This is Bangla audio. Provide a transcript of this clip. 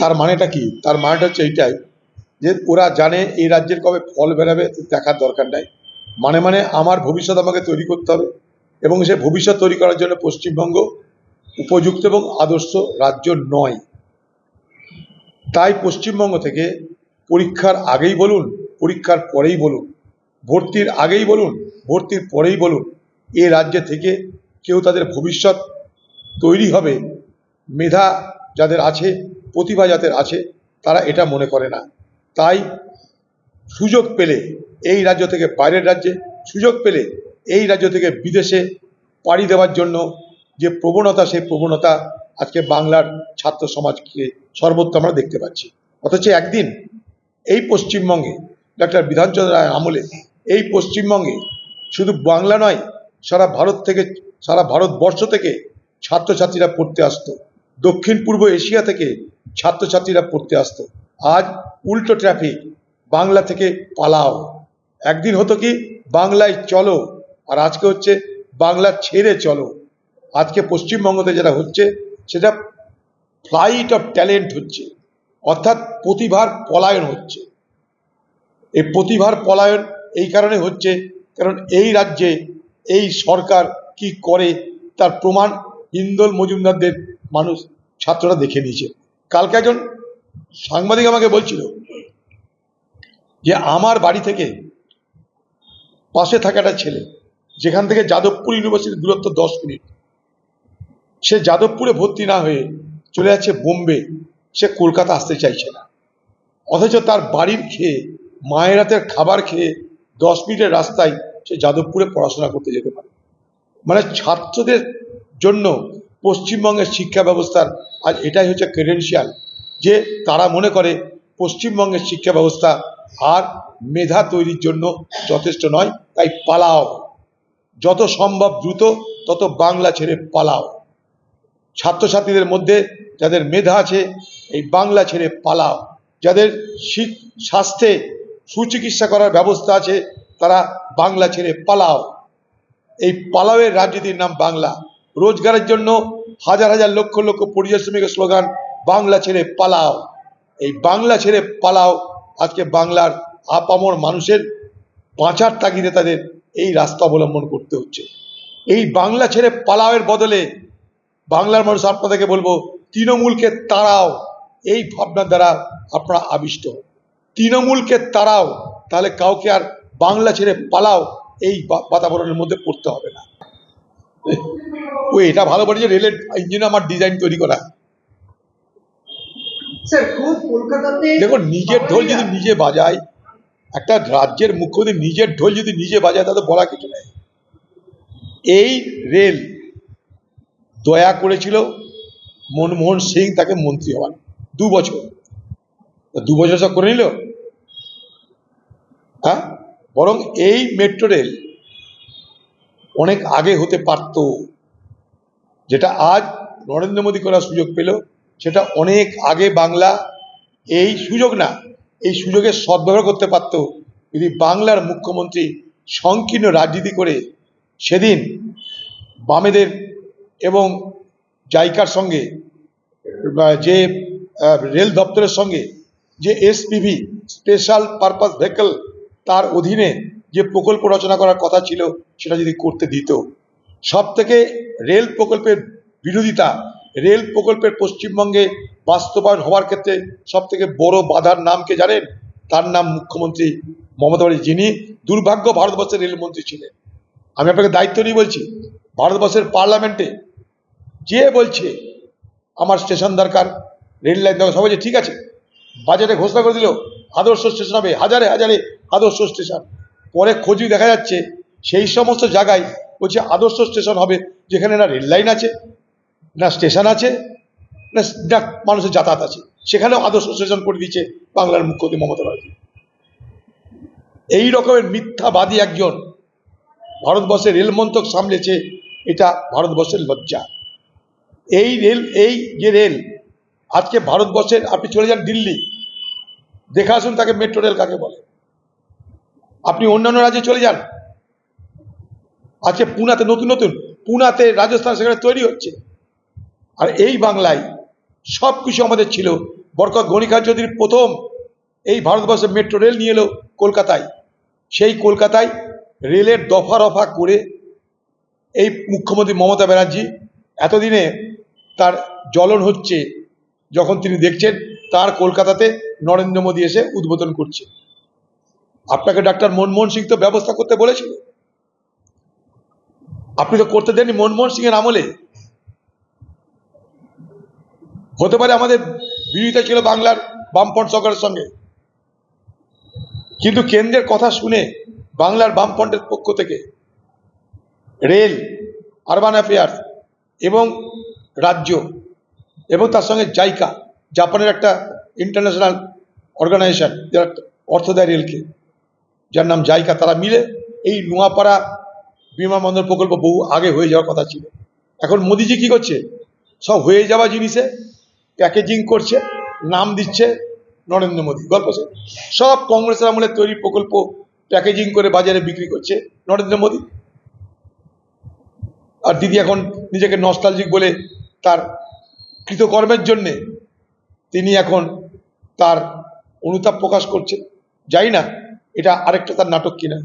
তার মানেটা কি? তার মানেটা হচ্ছে এইটাই যে ওরা জানে এই রাজ্যের কবে ফল বেরাবে, দেখার দরকার নাই। মানে মানে আমার ভবিষ্যৎ আমাকে তৈরি করতে হবে এবং সে ভবিষ্যৎ তৈরি করার জন্য পশ্চিমবঙ্গ উপযুক্ত এবং আদর্শ রাজ্য নয়। তাই পশ্চিমবঙ্গ থেকে পরীক্ষার আগেই বলুন, পরীক্ষার পরেই বলুন, ভর্তির আগেই বলুন, ভর্তির পরেই বলুন, এ রাজ্যে থেকে কেউ তাদের ভবিষ্যৎ তৈরি হবে, মেধা যাদের আছে প্রতিভা যাদের আছে, তারা এটা মনে করে না। তাই সুযোগ পেলে এই রাজ্য থেকে বাইরের রাজ্যে, সুযোগ পেলে এই রাজ্য থেকে বিদেশে পাড়ি দেওয়ার জন্য যে প্রবণতা, সেই প্রবণতা আজকে বাংলার ছাত্র সমাজকে সর্বত্র আমরা দেখতে পাচ্ছি। অথচ একদিন এই পশ্চিমবঙ্গে ডক্টর বিধানচন্দ্র রায় আমলে এই পশ্চিমবঙ্গে শুধু বাংলা নয়, সারা ভারত থেকে, সারা ভারতবর্ষ থেকে ছাত্রছাত্রীরা পড়তে আসতো। দক্ষিণ পূর্ব এশিয়া থেকে ছাত্রছাত্রীরা পড়তে আসতো। আজ উল্টো ট্রাফিক বাংলা থেকে পালাও। একদিন হতো কি, বাংলায় চলো, আর আজকে হচ্ছে বাংলা ছেড়ে চলো। আজকে পশ্চিমবঙ্গতে যেটা হচ্ছে, সেটা ফ্লাইট অফ ট্যালেন্ট হচ্ছে, অর্থাৎ প্রতিভার পলায়ন হচ্ছে। এই প্রতিভার পলায়ন এই কারণে হচ্ছে, কারণ এই রাজ্যে এই সরকার কি করে, তার প্রমাণ হিন্দল মজুমদারদের মানুষ ছাত্ররা দেখে নিয়েছে। কালকে একজন সাংবাদিক আমাকে বলছিল যে, আমার বাড়ি থেকে পাশে থাকা একটা ছেলে, যেখান থেকে যাদবপুর ইউনিভার্সিটির দূরত্ব দশ মিনিট। সে যাদবপুরে ভর্তি না হয়ে চলে যাচ্ছে বোম্বে। সে কলকাতা আসতে চাইছে না। অথচ তার বাড়ির খেয়ে, মায়ের হাতের খাবার খেয়ে দশ মিনিটের রাস্তায় সে যাদবপুরে পড়াশোনা করতে যেতে পারে। মানে ছাত্রদের জন্য পশ্চিমবঙ্গের শিক্ষা ব্যবস্থার আজ এটাই হচ্ছে ক্রেডেন্সিয়াল যে তারা মনে করে পশ্চিমবঙ্গের শিক্ষা ব্যবস্থা আর মেধা তৈরির জন্য যথেষ্ট নয়, তাই পালাও। যত সম্ভব দ্রুত, তত বাংলা ছেড়ে পালাও। ছাত্রছাত্রীদের মধ্যে যাদের মেধা আছে, এই বাংলা ছেড়ে পালাও। যাদের স্বাস্থ্যে সুচিকিৎসা করার ব্যবস্থা আছে, তারা বাংলা ছেড়ে পালাও। এই পালাওয়ের রাজনীতির নাম বাংলা। রোজগারের জন্য হাজার হাজার লক্ষ লক্ষ পরিযায়ী শ্রমিকের স্লোগান, বাংলা ছেড়ে পালাও। এই বাংলা ছেড়ে পালাও, আজকে বাংলার আপামর মানুষের বাঁচার তাগিদে তাদের এই রাস্তা অবলম্বন করতে হচ্ছে। এই বাংলা ছেড়ে পালাওয়ের বদলে বাংলার মানুষ আপনাদেরকে বলব, তৃণমূলকে তাড়াও। এই ভাবনার দ্বারা আপনারা আবিষ্ট। তৃণমূলকে তাড়াও, তাহলে কাউকে আর বাংলা ছেড়ে পালাও, এই বাতাবরণের মধ্যে পড়তে হবে না। ও এটা ভালো বলে যে রেলের ইঞ্জিন আমার ডিজাইন তৈরি করা। দেখুন নিজের ঢোল যদি নিজে বাজায় একটা রাজ্যের মুখ্যমন্ত্রী নিজের ঢোল যদি নিজে বাজায় তাতে বলা কিছু নেই। এই রেল দয়া করেছিল মনমোহন সিং তাকে মন্ত্রী হওয়ার দু বছর। দু বছর সব করে নিল? হ্যাঁ? বরং এই মেট্রো রেল অনেক আগে হতে পারত। যেটা আজ নরেন্দ্র মোদী করার সুযোগ পেল, সেটা অনেক আগে বাংলা এই সুযোগ না, এই সুযোগের সদ্ব্যবহার করতে পারত। যদি বাংলার মুখ্যমন্ত্রী সংকীর্ণ রাজনীতি করে, সেদিন বামেদের এবং জাইকার সঙ্গে যে রেল দপ্তরের সঙ্গে যে এসপিভি স্পেশাল পারপাস ভেহিকল তার অধীনে যে প্রকল্প রচনা করার কথা ছিল, সেটা যদি করতে দিত। সব থেকে রেল প্রকল্পের বিরোধিতা, রেল প্রকল্পের পশ্চিমবঙ্গে বাস্তবায়ন হওয়ার ক্ষেত্রে সব থেকে বড় বাধার নামকে জানেন? তার নাম মুখ্যমন্ত্রী মমতা ব্যানার্জী। যিনি দুর্ভাগ্য ভারতবর্ষের রেলমন্ত্রী ছিলেন। আমি আপনাকে দায়িত্ব নিয়ে বলছি, ভারতবর্ষের পার্লামেন্টে যে বলছে, আমার স্টেশন দরকার, রেল লাইন দরকার, সবাই ঠিক আছে, বাজেটে ঘোষণা করে দিল, আদর্শ স্টেশন হবে, হাজারে হাজারে আদর্শ স্টেশন। পরে খোঁজ নিয়ে দেখা যাচ্ছে সেই সমস্ত জায়গায় বলছে আদর্শ স্টেশন হবে, যেখানে না রেল লাইন আছে, না স্টেশন আছে, না না মানুষের যাতায়াত আছে। সেখানেও আদর্শ স্টেশন করে দিচ্ছে বাংলার মুখ্যমন্ত্রী মমতা ব্যানার্জি। এই রকমের মিথ্যাবাদী একজন ভারতবর্ষের রেল মন্ত্রক সামলেছে, এটা ভারতবর্ষের লজ্জা। এই রেল, এই যে রেল, আজকে ভারতবর্ষের, আপনি চলে যান দিল্লি, দেখে আসুন তাকে মেট্রো রেল কাকে বলে। আপনি অন্যান্য রাজ্যে চলে যান। আজকে পুনাতে, নতুন নতুন, পুনাতে রাজস্থান সেখানে তৈরি হচ্ছে। আর এই বাংলায় সব কিছু আমাদের ছিল। বরকত গণিকার যদি প্রথম এই ভারতবর্ষে মেট্রো রেল নিয়ে এলো কলকাতায়। সেই কলকাতায় রেলের দফা রফা করে এই মুখ্যমন্ত্রী মমতা ব্যানার্জি এতদিনে তার জ্বলন হচ্ছে, যখন তিনি দেখছেন তার কলকাতাতে নরেন্দ্র মোদী এসে উদ্বোধন করছে। আপনাকে ডাক্তার মনমোহন সিং তো ব্যবস্থা করতে বলেছিল। আপনি তো করতে দেননি মনমোহন সিং এর আমলে। হতে পারে আমাদের বিরোধিতা ছিল বাংলার বামফ্রন্ট সরকারের সঙ্গে। কিন্তু কেন্দ্রের কথা শুনে বাংলার বামফ্রন্টের পক্ষ থেকে রেল, আরবান অ্যাফেয়ার্স এবং রাজ্য এবং তার সঙ্গে জাইকা, জাপানের একটা ইন্টারন্যাশনাল অর্গানাইজেশন, যারা অর্থ দেয় রেলকে। যার নাম জাইকা, তারা মিলে এই নোয়াপাড়া বিমানবন্দর প্রকল্প বহু আগে হয়ে যাওয়ার কথা ছিল। এখন মোদিজি কি করছে? সব হয়ে যাওয়া জিনিসে প্যাকেজিং করছে, নাম দিচ্ছে নরেন্দ্র মোদী। গল্প শেষ। সব কংগ্রেসের আমলে তৈরি প্রকল্প প্যাকেজিং করে বাজারে বিক্রি করছে নরেন্দ্র মোদী। আর দিদি এখন নিজেকে নস্টালজিক বলে তার কৃতকর্মের জন্যে তিনি এখন তার অনুতাপ প্রকাশ করছে। জানি না এটা আরেকটা তার নাটক কিনা?